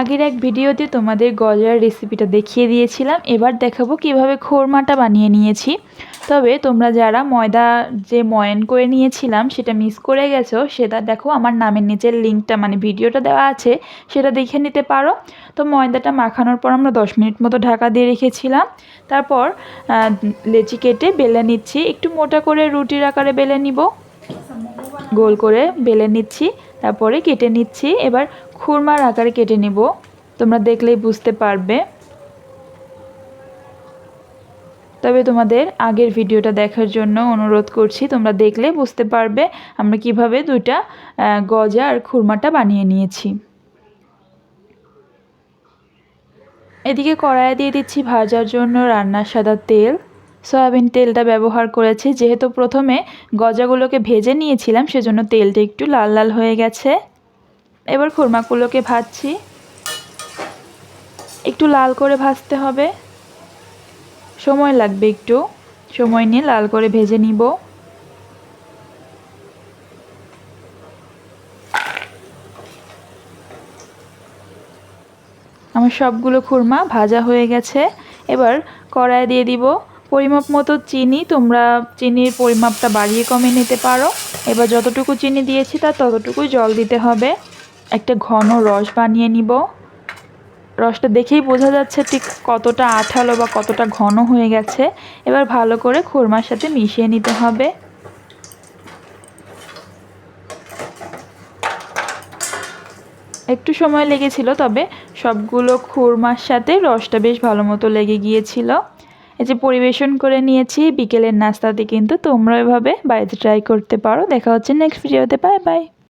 আগের এক ভিডিওতে তোমাদের গজার রেসিপিটা দেখিয়ে দিয়েছিলাম। এবার দেখাবো কীভাবে খোরমাটা বানিয়ে নিয়েছি। তবে তোমরা যারা ময়দা যে ময়ন করে নিয়েছিলাম, সেটা মিস করে গেছো, সেটা দেখো আমার নামের নিচের লিঙ্কটা মানে ভিডিওটা দেওয়া আছে, সেটা দেখে নিতে পারো। তো ময়দাটা মাখানোর পর আমরা দশ মিনিট মতো ঢাকা দিয়ে রেখেছিলাম। তারপর লেচি কেটে বেলে নিচ্ছি। একটু মোটা করে রুটির আকারে বেলে নিব। গোল করে বেলে নিচ্ছি, তারপরে কেটে নিচ্ছি। এবার খুরমার আকারে কেটে নিব। তোমরা দেখলেই বুঝতে পারবে। তবে তোমাদের আগের ভিডিওটা দেখার জন্য অনুরোধ করছি, তোমরা দেখলে বুঝতে পারবে আমরা কীভাবে দুইটা গজা আর খুরমাটা বানিয়ে নিয়েছি। এদিকে কড়াইয়ে দিয়ে দিচ্ছি ভাজার জন্য রান্নার সাদা তেল। সয়াবিন তেলটা ব্যবহার করেছি। যেহেতু প্রথমে গজাগুলোকে ভেজে নিয়েছিলাম, সেজন্য তেলটা একটু লাল লাল হয়ে গেছে। এবার খুরমাগুলোকে ভাজছি। একটু লাল করে ভাজতে হবে। সময় লাগবে একটু। সময় নিয়ে লাল করে ভেজে নিব। আমার সবগুলো খুরমা ভাজা হয়ে গেছে। এবার কড়াই দিয়ে দিব পরিমাপ মতো চিনি, তোমরা চিনির পরিমাপটা বাড়িয়ে কমিয়ে নিতে পারো। এবার যতটুকু চিনি দিয়েছি, তার ততটুকুই জল দিতে হবে। একটা ঘন রস বানিয়ে নিব। রসটা দেখেই বোঝা যাচ্ছে ঠিক কতটা আঠালো বা কতটা ঘন হয়ে গেছে। এবার ভালো করে খুরমার সাথে মিশিয়ে নিতে হবে। একটু সময় লেগেছিল, তবে সবগুলো খুরমার সাথে রসটা বেশ ভালো মতো লেগে গিয়েছিল। এই যে পরিবেশন করে নিয়েছি, বিকেলের নাস্তাতে কিন্তু তোমরা এভাবে বাড়িতে ট্রাই করতে পারো। দেখা হচ্ছে নেক্সট ভিডিওতে বাই বাই